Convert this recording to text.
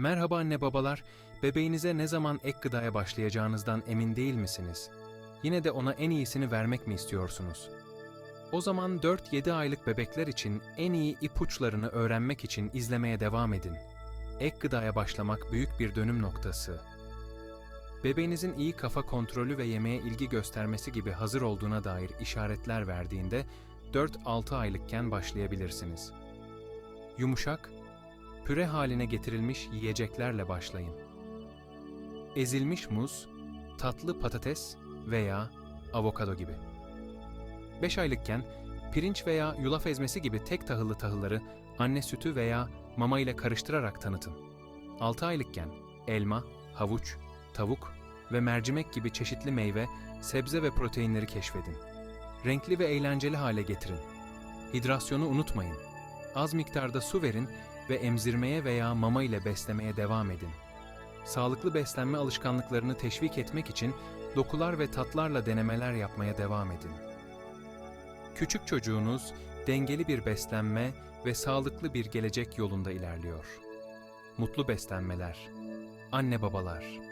Merhaba anne babalar, bebeğinize ne zaman ek gıdaya başlayacağınızdan emin değil misiniz? Yine de ona en iyisini vermek mi istiyorsunuz? O zaman 4-7 aylık bebekler için en iyi ipuçlarını öğrenmek için izlemeye devam edin. Ek gıdaya başlamak büyük bir dönüm noktası. Bebeğinizin iyi kafa kontrolü ve yemeğe ilgi göstermesi gibi hazır olduğuna dair işaretler verdiğinde 4-6 aylıkken başlayabilirsiniz. Yumuşak, püre haline getirilmiş yiyeceklerle başlayın. Ezilmiş muz, tatlı patates veya avokado gibi. 5 aylıkken pirinç veya yulaf ezmesi gibi tek tahıllı tahılları anne sütü veya mama ile karıştırarak tanıtın. 6 aylıkken elma, havuç, tavuk ve mercimek gibi çeşitli meyve, sebze ve proteinleri keşfedin. Renkli ve eğlenceli hale getirin. Hidrasyonu unutmayın. Az miktarda su verin ve emzirmeye veya mama ile beslemeye devam edin. Sağlıklı beslenme alışkanlıklarını teşvik etmek için dokular ve tatlarla denemeler yapmaya devam edin. Küçük çocuğunuz dengeli bir beslenme ve sağlıklı bir gelecek yolunda ilerliyor. Mutlu beslenmeler. Anne babalar.